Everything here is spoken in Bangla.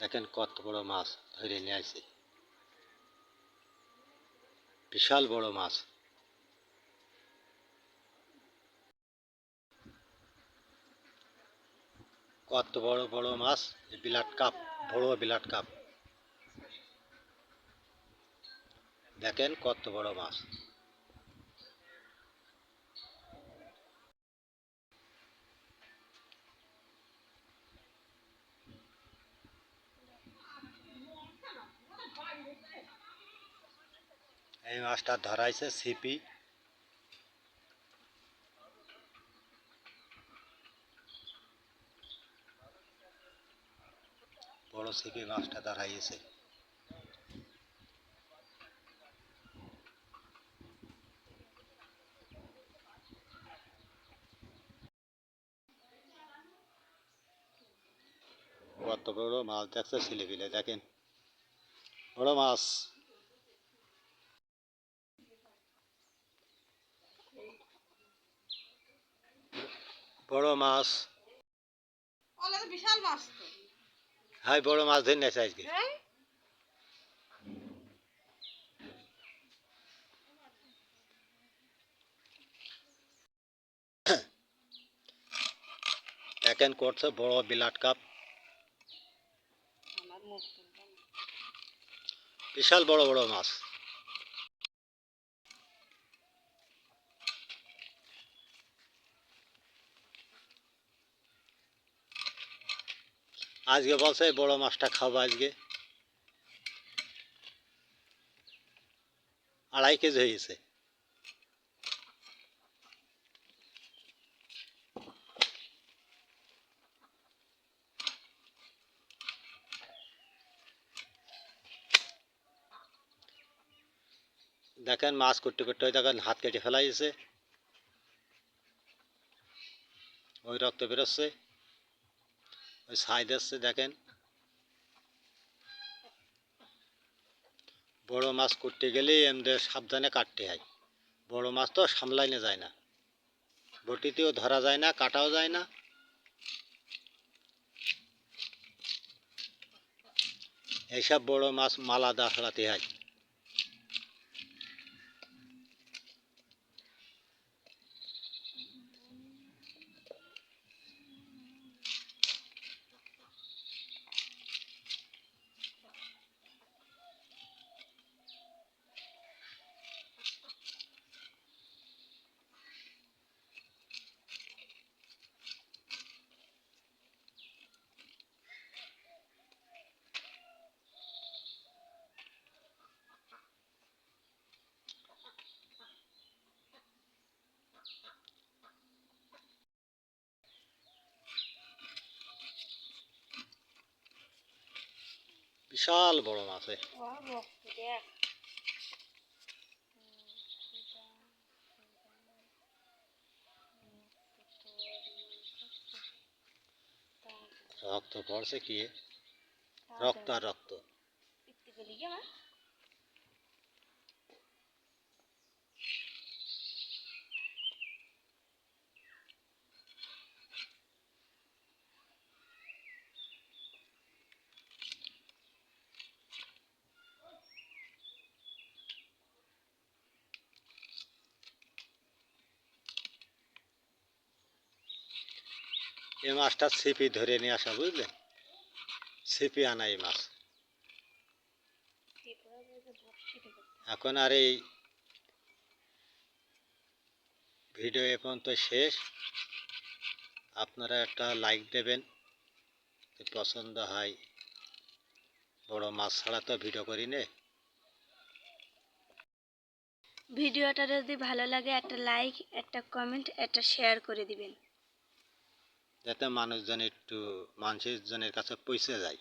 দেখেন কত বড় মাছ ধরে নিয়ে আসে বিশাল বড় মাছ। কত বড় বড় মাছ বিলাট কাপ, বড় বিলাট কাপ। দেখেন কত বড় মাছ। এই মাছটা ধরাইছে সিপি বড় সিপি মাছটা ধরাইছে। কত বড় মাছ দেখছে ছেলেপিলে দেখেন। বড় মাছ। বড় মাছ। বিশাল মাছ হাই বড় মাছ ধরে নিয়েছে আজকে। হ্যাঁ? দেখেন করছে বড় বিলাট কাপ। বিশাল বড় বড় মাছ। আজকে বলছে বড় মাছটা খাব আজকে। আড়াই কেজি হয়েছে। দেখেন মাছ করতে করতে দেখেন হাত কেটে ফেলাইছে। ওই রক্ত বেরোচ্ছে। ওই ছাই দিচ্ছে দেখেন। বড় মাছ করতে গেলে এমদের সাবধানে কাটতে হয়। বড় মাছ তো সামলাইনে যায় না। বটিতেও ধরা যায় না, কাটাও যায় না। এইসব বড় মাছ মালা দাঁড়াতে হয়। বিশাল বড় মাছ রক্ত পড়ছে কি? রক্ত আর রক্ত। এই মাছটা ছিপি ধরে নিয়ে আসা বুঝলেন ছিপি আনা এই মাছ। এখন আর এই ভিডিও এ পর্যন্ত শেষ। আপনারা একটা লাইক দেবেন পছন্দ হয়। বড় মাছ ছাড়া তো ভিডিও করি নে। ভিডিওটা যদি ভালো লাগে, একটা লাইক, একটা কমেন্ট, একটা শেয়ার করে দিবেন। যাতে মানুষজন একটু মানুষের জনের কাছে পৌঁছে যায়।